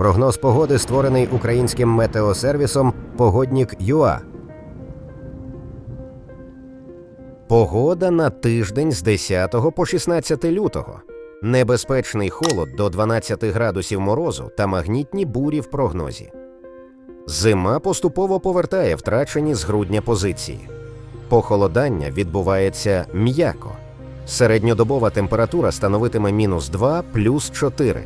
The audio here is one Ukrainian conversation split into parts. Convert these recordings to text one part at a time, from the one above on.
Прогноз погоди створений українським метеосервісом Погоднік ЮА. Погода на тиждень з 10 по 16 лютого. Небезпечний холод до 12 градусів морозу та магнітні бурі в прогнозі. Зима поступово повертає втрачені з грудня позиції. Похолодання відбувається м'яко. Середньодобова температура становитиме мінус 2 плюс 4.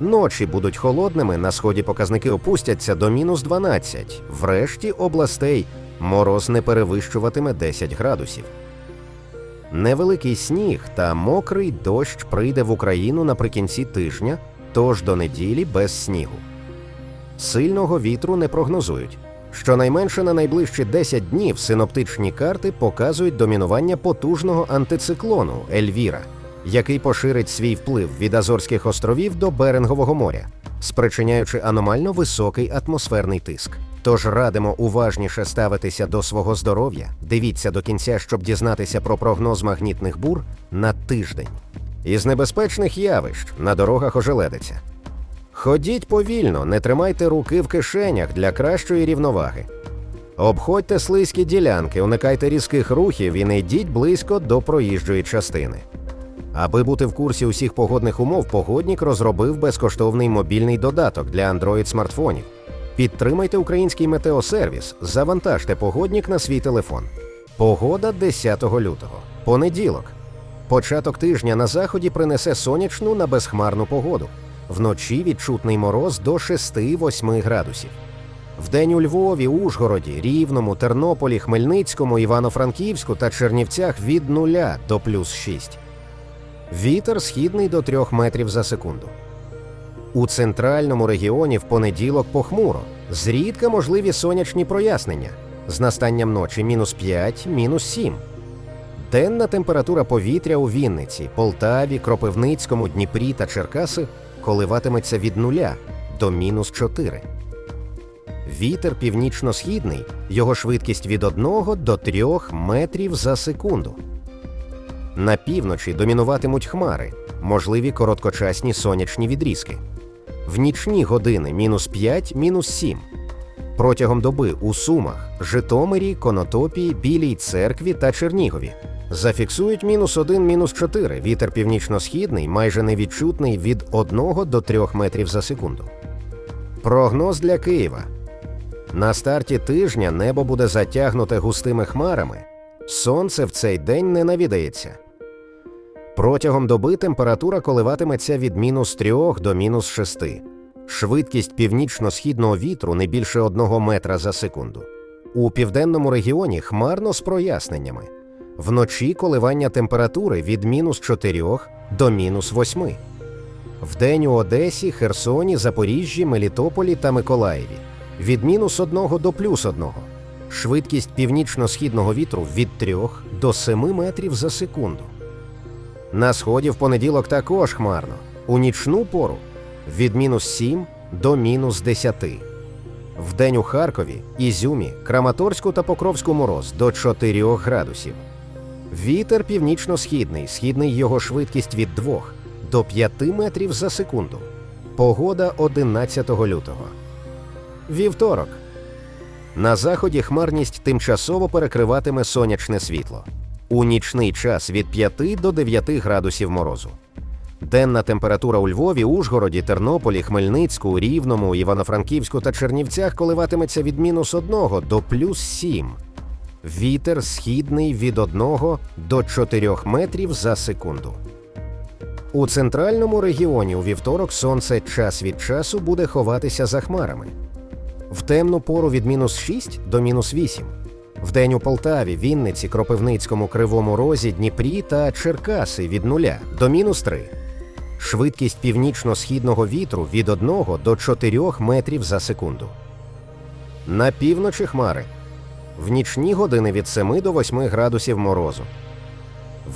Ночі будуть холодними, на сході показники опустяться до мінус 12. В решті областей мороз не перевищуватиме 10 градусів. Невеликий сніг та мокрий дощ прийде в Україну наприкінці тижня, тож до неділі без снігу. Сильного вітру не прогнозують. Щонайменше на найближчі 10 днів синоптичні карти показують домінування потужного антициклону Ельвіра, який поширить свій вплив від Азорських островів до Берингового моря, спричиняючи аномально високий атмосферний тиск. Тож радимо уважніше ставитися до свого здоров'я. Дивіться до кінця, щоб дізнатися про прогноз магнітних бур на тиждень. Із небезпечних явищ на дорогах ожеледиться. Ходіть повільно, не тримайте руки в кишенях для кращої рівноваги. Обходьте слизькі ділянки, уникайте різких рухів і не йдіть близько до проїжджої частини. Аби бути в курсі усіх погодних умов, погоднік розробив безкоштовний мобільний додаток для Android смартфонів. Підтримайте український метеосервіс, завантажте погоднік на свій телефон. Погода 10 лютого. Понеділок. Початок тижня на заході принесе сонячну на безхмарну погоду. Вночі відчутний мороз до 6-8 градусів. Вдень у Львові, Ужгороді, Рівному, Тернополі, Хмельницькому, Івано-Франківську та Чернівцях від 0 до плюс 6. Вітер східний до 3 метрів за секунду. У центральному регіоні в понеділок похмуро, зрідка можливі сонячні прояснення з настанням ночі мінус 5, мінус 7. Денна температура повітря у Вінниці, Полтаві, Кропивницькому, Дніпрі та Черкаси коливатиметься від 0 до мінус 4. Вітер північно-східний, його швидкість від 1 до 3 метрів за секунду. На півночі домінуватимуть хмари, можливі короткочасні сонячні відрізки. В нічні години мінус 5, мінус 7. Протягом доби у Сумах, Житомирі, Конотопі, Білій церкві та Чернігові. Зафіксують мінус 1, мінус 4. Вітер північно-східний, майже невідчутний від 1 до 3 метрів за секунду. Прогноз для Києва. На старті тижня небо буде затягнуте густими хмарами. Сонце в цей день не навідається. Протягом доби температура коливатиметься від мінус 3 до мінус 6. Швидкість північно-східного вітру не більше 1 метра за секунду. У південному регіоні хмарно з проясненнями. Вночі коливання температури від мінус 4 до мінус 8. Вдень у Одесі, Херсоні, Запоріжжі, Мелітополі та Миколаєві від мінус 1 до плюс 1. Швидкість північно-східного вітру від 3 до 7 метрів за секунду. На сході в понеділок також хмарно. У нічну пору від мінус 7 до мінус 10. Вдень у Харкові, Ізюмі, Краматорську та Покровську мороз до 4 градусів. Вітер північно-східний, східний його швидкість від 2 до 5 метрів за секунду. Погода 11 лютого. Вівторок. На заході хмарність тимчасово перекриватиме сонячне світло. У нічний час від 5 до 9 градусів морозу. Денна температура у Львові, Ужгороді, Тернополі, Хмельницьку, Рівному, Івано-Франківську та Чернівцях коливатиметься від мінус 1 до плюс 7. Вітер східний від 1 до 4 метрів за секунду. У центральному регіоні у вівторок сонце час від часу буде ховатися за хмарами. В темну пору від мінус 6 до мінус 8. Вдень у Полтаві, Вінниці, Кропивницькому, Кривому Розі, Дніпрі та Черкаси від 0 до мінус 3. Швидкість північно-східного вітру від 1 до 4 метрів за секунду. На півночі хмари. В нічні години від 7 до 8 градусів морозу.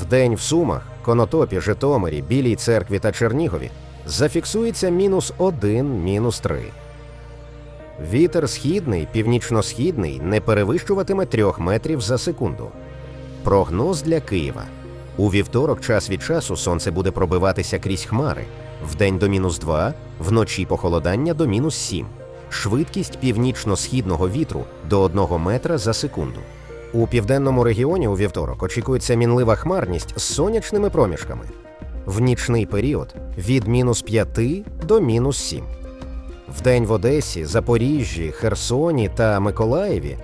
Вдень в Сумах, Конотопі, Житомирі, Білій церкві та Чернігові зафіксується мінус 1, мінус 3. Вітер східний, північно-східний не перевищуватиме 3 метрів за секунду. Прогноз для Києва. У вівторок час від часу сонце буде пробиватися крізь хмари. вдень до мінус 2, вночі похолодання до мінус 7. Швидкість північно-східного вітру до 1 метра за секунду. У південному регіоні у вівторок очікується мінлива хмарність з сонячними проміжками. В нічний період від мінус 5 до мінус 7. Вдень в Одесі, Запоріжжі, Херсоні та Миколаєві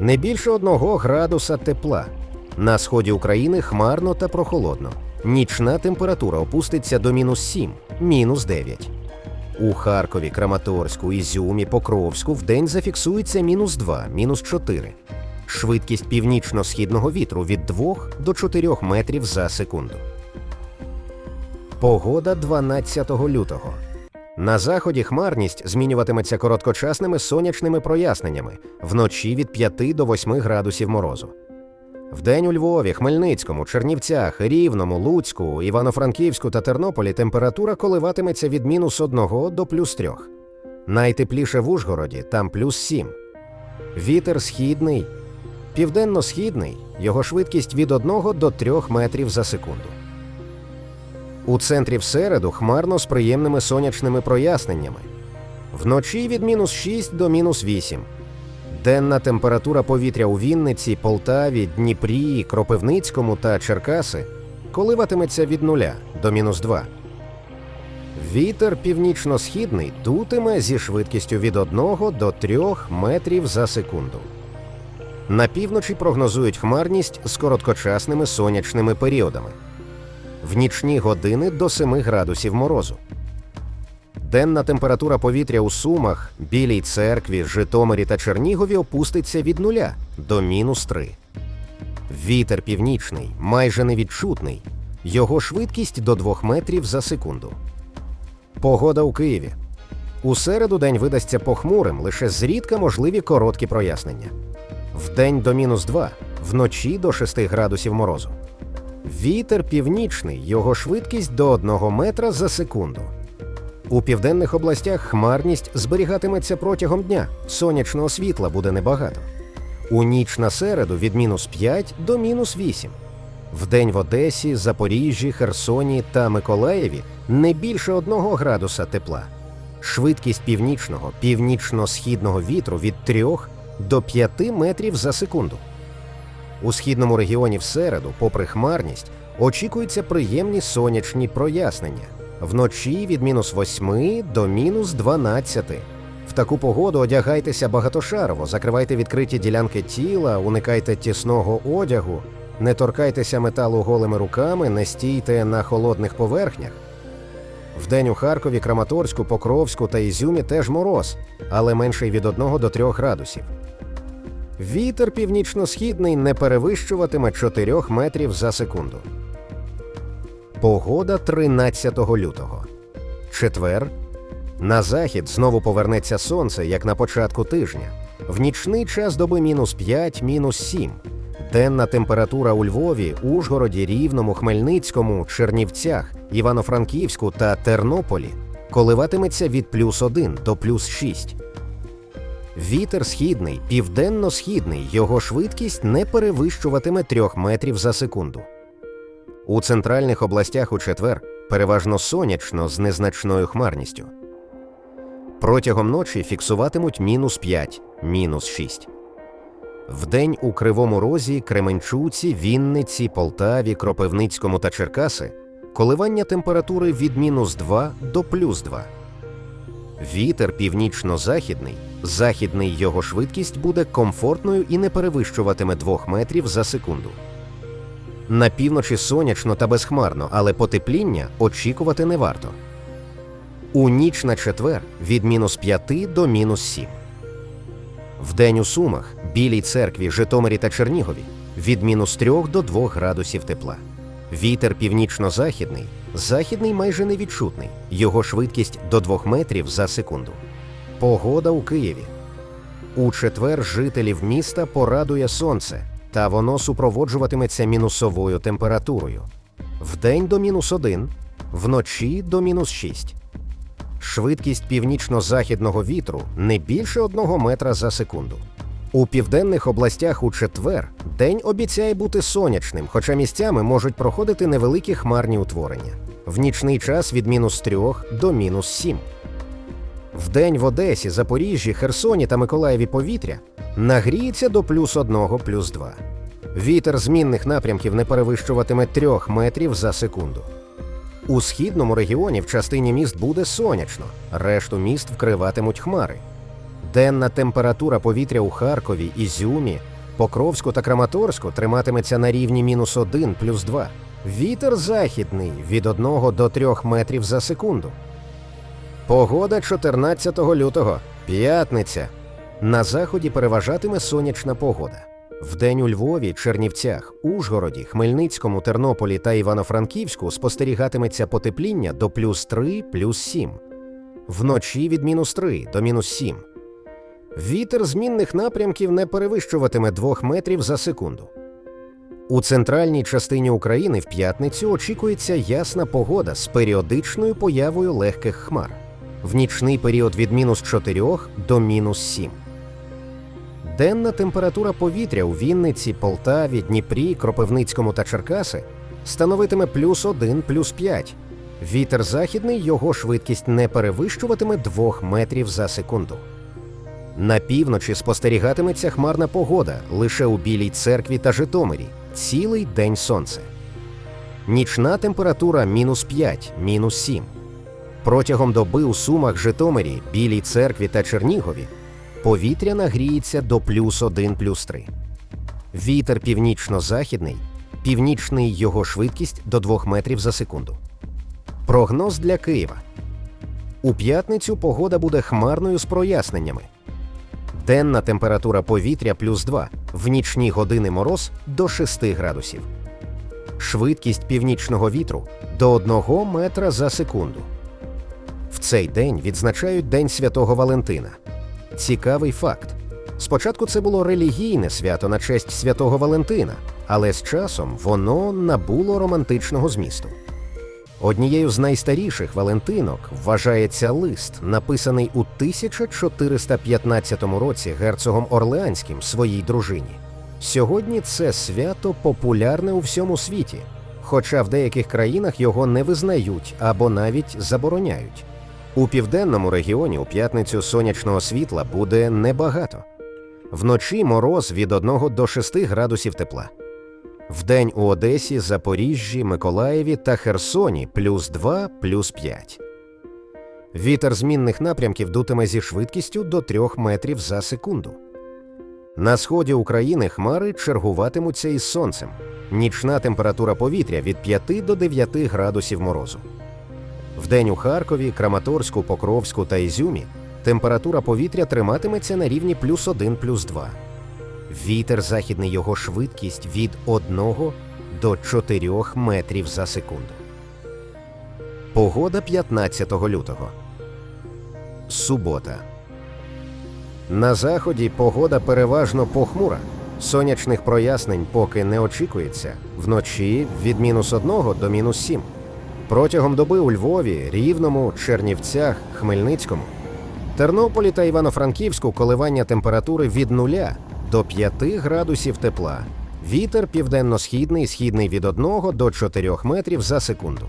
не більше 1 градуса тепла. На сході України хмарно та прохолодно. Нічна температура опуститься до мінус 7, мінус 9. У Харкові, Краматорську, Ізюмі, Покровську вдень зафіксується мінус 2, мінус 4. Швидкість північно-східного вітру від 2 до 4 метрів за секунду. Погода 12 лютого. На заході хмарність змінюватиметься короткочасними сонячними проясненнями вночі від 5 до 8 градусів морозу. Вдень у Львові, Хмельницькому, Чернівцях, Рівному, Луцьку, Івано-Франківську та Тернополі температура коливатиметься від мінус 1 до плюс 3. Найтепліше в Ужгороді там плюс 7. Вітер східний, південно-східний, його швидкість від 1 до 3 метрів за секунду. У центрі в середу хмарно з приємними сонячними проясненнями. Вночі від мінус 6 до мінус 8. Денна температура повітря у Вінниці, Полтаві, Дніпрі, Кропивницькому та Черкаси коливатиметься від 0 до мінус 2. Вітер північно-східний дутиме зі швидкістю від 1 до 3 метрів за секунду. На півночі прогнозують хмарність з короткочасними сонячними періодами. В нічні години до 7 градусів морозу. Денна температура повітря у Сумах, Білій церкві, Житомирі та Чернігові опуститься від нуля до мінус 3. Вітер північний, майже невідчутний. Його швидкість до 2 метрів за секунду. Погода у Києві. У середу день видасться похмурим, лише зрідка можливі короткі прояснення. Вдень до мінус 2, вночі до 6 градусів морозу. Вітер північний, його швидкість до 1 метра за секунду. У південних областях хмарність зберігатиметься протягом дня, сонячного світла буде небагато. У ніч на середу від мінус 5 до мінус 8. Вдень в Одесі, Запоріжжі, Херсоні та Миколаєві не більше 1 градуса тепла. Швидкість північного, північно-східного вітру від 3 до 5 метрів за секунду. У східному регіоні в середу, попри хмарність, очікуються приємні сонячні прояснення. Вночі від мінус 8 до мінус 12. В таку погоду одягайтеся багатошарово, закривайте відкриті ділянки тіла, уникайте тісного одягу, не торкайтеся металу голими руками, не стійте на холодних поверхнях. Вдень у Харкові, Краматорську, Покровську та Ізюмі теж мороз, але менший від 1 до 3 градусів. Вітер північно-східний не перевищуватиме 4 метрів за секунду. Погода 13 лютого. Четвер. На захід знову повернеться сонце, як на початку тижня. В нічний час доби мінус 5, мінус 7. Денна температура у Львові, Ужгороді, Рівному, Хмельницькому, Чернівцях, Івано-Франківську та Тернополі коливатиметься від плюс 1 до плюс 6. Вітер східний, південно-східний, його швидкість не перевищуватиме 3 метрів за секунду. У центральних областях у четвер переважно сонячно з незначною хмарністю. Протягом ночі фіксуватимуть мінус 5, мінус 6. Вдень у Кривому Розі, Кременчуці, Вінниці, Полтаві, Кропивницькому та Черкаси коливання температури від мінус 2 до плюс 2. Вітер північно-західний, західний його швидкість буде комфортною і не перевищуватиме 2 метрів за секунду. На півночі сонячно та безхмарно, але потепління очікувати не варто. У ніч на четвер від мінус 5 до мінус 7. Вдень у Сумах, Білій церкві, Житомирі та Чернігові від мінус 3 до 2 градусів тепла. Вітер північно-західний, західний майже невідчутний, його швидкість до 2 метрів за секунду. Погода у Києві. У четвер жителів міста порадує сонце, та воно супроводжуватиметься мінусовою температурою. Вдень до мінус 1, вночі до мінус 6. Швидкість північно-західного вітру не більше 1 метра за секунду. У південних областях у четвер день обіцяє бути сонячним, хоча місцями можуть проходити невеликі хмарні утворення. в нічний час від мінус 3 до мінус 7. Вдень в Одесі, Запоріжжі, Херсоні та Миколаєві повітря нагріється до плюс 1, плюс 2. Вітер змінних напрямків не перевищуватиме 3 метрів за секунду. У східному регіоні в частині міст буде сонячно, решту міст вкриватимуть хмари. Денна температура повітря у Харкові, Ізюмі, Покровську та Краматорську триматиметься на рівні мінус 1 плюс 2. Вітер західний від 1 до 3 метрів за секунду. Погода 14 лютого. П'ятниця. На заході переважатиме сонячна погода. Вдень у Львові, Чернівцях, Ужгороді, Хмельницькому, Тернополі та Івано-Франківську спостерігатиметься потепління до плюс 3, плюс 7. Вночі від мінус 3 до мінус 7. Вітер змінних напрямків не перевищуватиме 2 метрів за секунду. У центральній частині України в п'ятницю очікується ясна погода з періодичною появою легких хмар. В нічний період від мінус 4 до мінус 7. Денна температура повітря у Вінниці, Полтаві, Дніпрі, Кропивницькому та Черкаси становитиме плюс 1, плюс 5. Вітер західний його швидкість не перевищуватиме 2 метрів за секунду. На півночі спостерігатиметься хмарна погода лише у Білій церкві та Житомирі. Цілий день сонце. Нічна температура мінус 5, мінус 7. Протягом доби у Сумах, Житомирі, Білій церкві та Чернігові повітря нагріється до плюс 1, плюс 3. Вітер північно-західний, північний його швидкість до 2 метрів за секунду. Прогноз для Києва. У п'ятницю погода буде хмарною з проясненнями. Денна температура повітря плюс 2, в нічні години мороз до 6 градусів. Швидкість північного вітру до 1 метра за секунду. В цей день відзначають День Святого Валентина. Цікавий факт. Спочатку це було релігійне свято на честь святого Валентина, але з часом воно набуло романтичного змісту. Однією з найстаріших Валентинок вважається лист, написаний у 1415 році герцогом Орлеанським своїй дружині. Сьогодні це свято популярне у всьому світі, хоча в деяких країнах його не визнають або навіть забороняють. У південному регіоні у п'ятницю сонячного світла буде небагато. Вночі мороз від 1 до 6 градусів тепла. Вдень у Одесі, Запоріжжі, Миколаєві та Херсоні плюс 2, плюс 5. Вітер змінних напрямків дутиме зі швидкістю до 3 метрів за секунду. На сході України хмари чергуватимуться із сонцем. Нічна температура повітря від 5 до 9 градусів морозу. Вдень у Харкові, Краматорську, Покровську та Ізюмі температура повітря триматиметься на рівні плюс 1, плюс 2. Вітер західний його швидкість від 1 до 4 метрів за секунду. Погода 15 лютого. Субота. На заході погода переважно похмура. Сонячних прояснень поки не очікується. Вночі від мінус 1 до мінус 7. Протягом доби у Львові, Рівному, Чернівцях, Хмельницькому, Тернополі та Івано-Франківську коливання температури від 0 до 5 градусів тепла. Вітер південно-східний, східний від 1 до 4 метрів за секунду.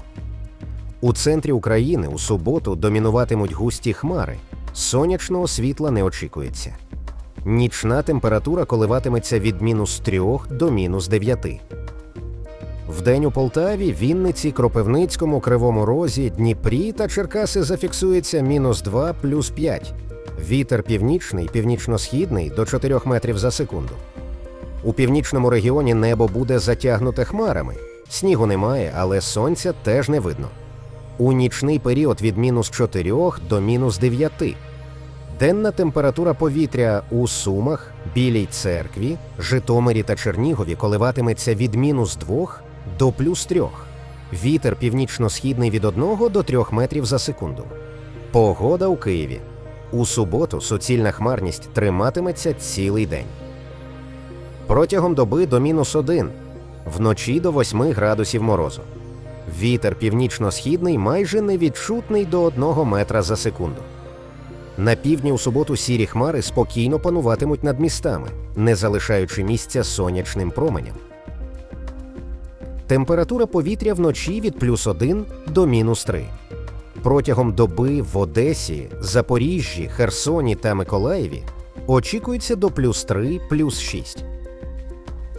У центрі України у суботу домінуватимуть густі хмари. Сонячного світла не очікується. Нічна температура коливатиметься від мінус 3 до мінус 9. Вдень у Полтаві, Вінниці, Кропивницькому, Кривому Розі, Дніпрі та Черкаси зафіксується мінус 2 плюс 5. Вітер північний, північно-східний до 4 метрів за секунду. У північному регіоні небо буде затягнуте хмарами. Снігу немає, але сонця теж не видно. У нічний період від мінус 4 до мінус 9. Денна температура повітря у Сумах, Білій церкві, Житомирі та Чернігові коливатиметься від мінус 2 до плюс 3. Вітер північно-східний від 1 до 3 метрів за секунду. Погода у Києві. У суботу суцільна хмарність триматиметься цілий день. Протягом доби до мінус 1, вночі до 8 градусів морозу. Вітер північно-східний майже невідчутний до 1 метра за секунду. На півдні у суботу сірі хмари спокійно пануватимуть над містами, не залишаючи місця сонячним променям. Температура повітря вночі від плюс 1 до мінус 3. Протягом доби в Одесі, Запоріжжі, Херсоні та Миколаєві очікується до плюс 3, плюс 6.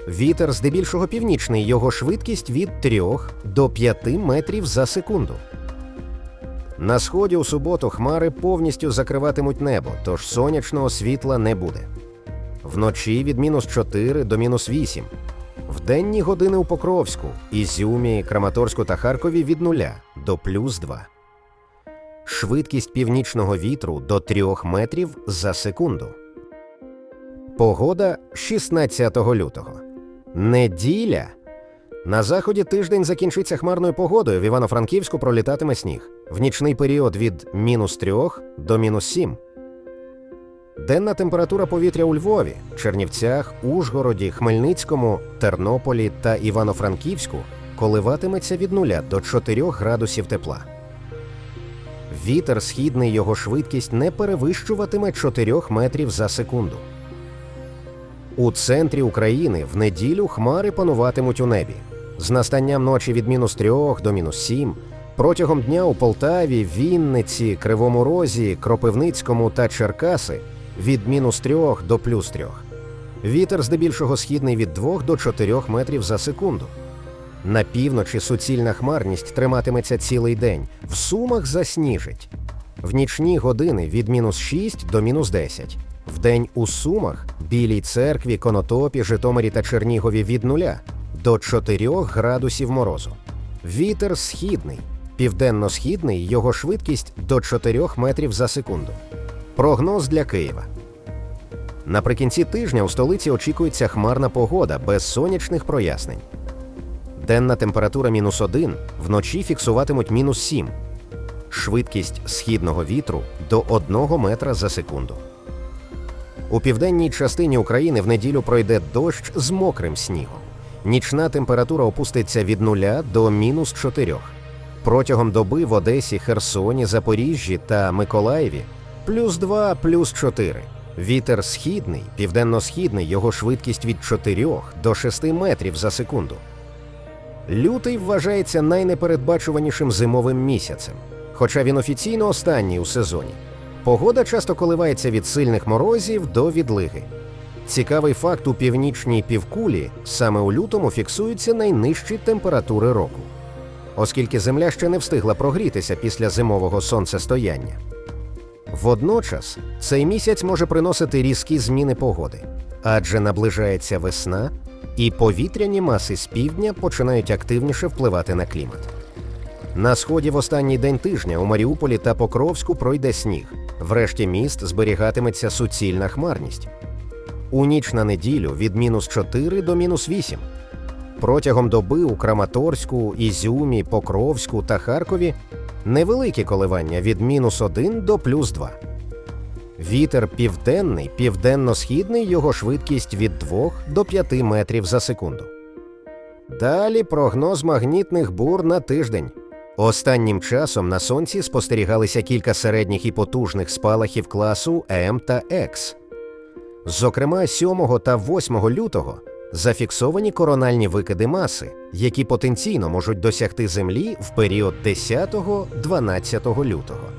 Вітер здебільшого північний, його швидкість від 3 до 5 метрів за секунду. На сході у суботу хмари повністю закриватимуть небо, тож сонячного світла не буде. Вночі від мінус 4 до мінус 8. В денні години у Покровську, Ізюмі, Краматорську та Харкові від 0 до плюс 2. Швидкість північного вітру до 3 метрів за секунду. Погода 16 лютого. Неділя. На заході тиждень закінчиться хмарною погодою. В Івано-Франківську пролітатиме сніг. В нічний період від мінус 3 до мінус 7. Денна температура повітря у Львові, Чернівцях, Ужгороді, Хмельницькому, Тернополі та Івано-Франківську коливатиметься від 0 до 4 градусів тепла. Вітер східний його швидкість не перевищуватиме 4 метрів за секунду. У центрі України в неділю хмари пануватимуть у небі. З настанням ночі від мінус 3 до мінус 7, протягом дня у Полтаві, Вінниці, Кривому Розі, Кропивницькому та Черкаси від мінус 3 до плюс 3. Вітер здебільшого східний від 2 до 4 метрів за секунду. На півночі суцільна хмарність триматиметься цілий день, в сумах засніжить. В нічні години від мінус 6 до мінус 10. Вдень у Сумах, Білій церкві, Конотопі, Житомирі та Чернігові від 0 до 4 градусів морозу. Вітер східний, південно-східний, його швидкість до 4 метрів за секунду. Прогноз для Києва. Наприкінці тижня у столиці очікується хмарна погода без сонячних прояснень. Денна температура мінус 1, вночі фіксуватимуть мінус 7. Швидкість східного вітру до 1 метра за секунду. У південній частині України в неділю пройде дощ з мокрим снігом. Нічна температура опуститься від 0 до мінус 4. Протягом доби в Одесі, Херсоні, Запоріжжі та Миколаєві плюс 2, плюс 4. Вітер східний, південно-східний, його швидкість від 4 до 6 метрів за секунду. Лютий вважається найнепередбачуванішим зимовим місяцем, хоча він офіційно останній у сезоні. Погода часто коливається від сильних морозів до відлиги. Цікавий факт у північній півкулі саме у лютому фіксуються найнижчі температури року, оскільки земля ще не встигла прогрітися після зимового сонцестояння. Водночас цей місяць може приносити різкі зміни погоди, адже наближається весна, і повітряні маси з півдня починають активніше впливати на клімат. На сході в останній день тижня у Маріуполі та Покровську пройде сніг. Врешті міст зберігатиметься суцільна хмарність. У ніч на неділю від мінус 4 до мінус 8. Протягом доби у Краматорську, Ізюмі, Покровську та Харкові невеликі коливання від мінус 1 до плюс 2. Вітер південний, південно-східний, його швидкість від 2 до 5 метрів за секунду. Далі прогноз магнітних бур на тиждень. Останнім часом на сонці спостерігалися кілька середніх і потужних спалахів класу М та X. Зокрема, 7 та 8 лютого зафіксовані корональні викиди маси, які потенційно можуть досягти Землі в період 10-12 лютого.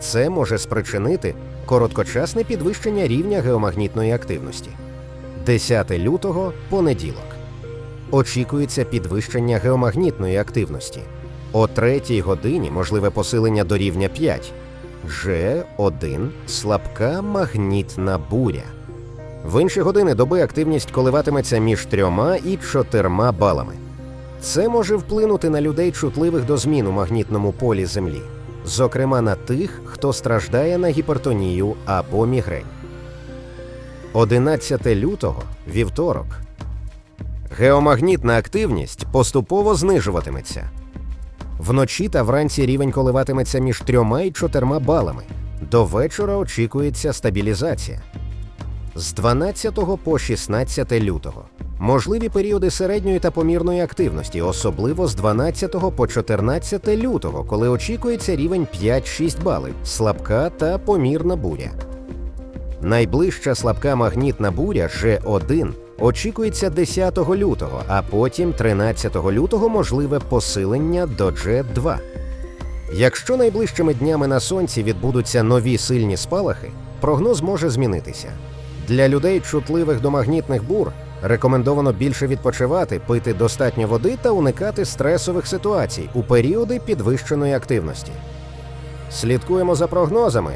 Це може спричинити короткочасне підвищення рівня геомагнітної активності. 10 лютого понеділок. Очікується підвищення геомагнітної активності. О третій годині можливе посилення до рівня 5. G1 слабка магнітна буря. В інші години доби активність коливатиметься між 3 і 4 балами. Це може вплинути на людей, чутливих до змін у магнітному полі Землі, зокрема на тих, хто страждає на гіпертонію або мігрень. 11 лютого вівторок. Геомагнітна активність поступово знижуватиметься. Вночі та вранці рівень коливатиметься між 3 і 4 балами. До вечора очікується стабілізація. З 12 по 16 лютого можливі періоди середньої та помірної активності, особливо з 12 по 14 лютого, коли очікується рівень 5-6 балів, слабка та помірна буря. Найближча слабка магнітна буря G1 очікується 10 лютого, а потім 13 лютого можливе посилення до Джет 2. Якщо найближчими днями на сонці відбудуться нові сильні спалахи, прогноз може змінитися. Для людей, чутливих до магнітних бур, рекомендовано більше відпочивати, пити достатньо води та уникати стресових ситуацій у періоди підвищеної активності. Слідкуємо за прогнозами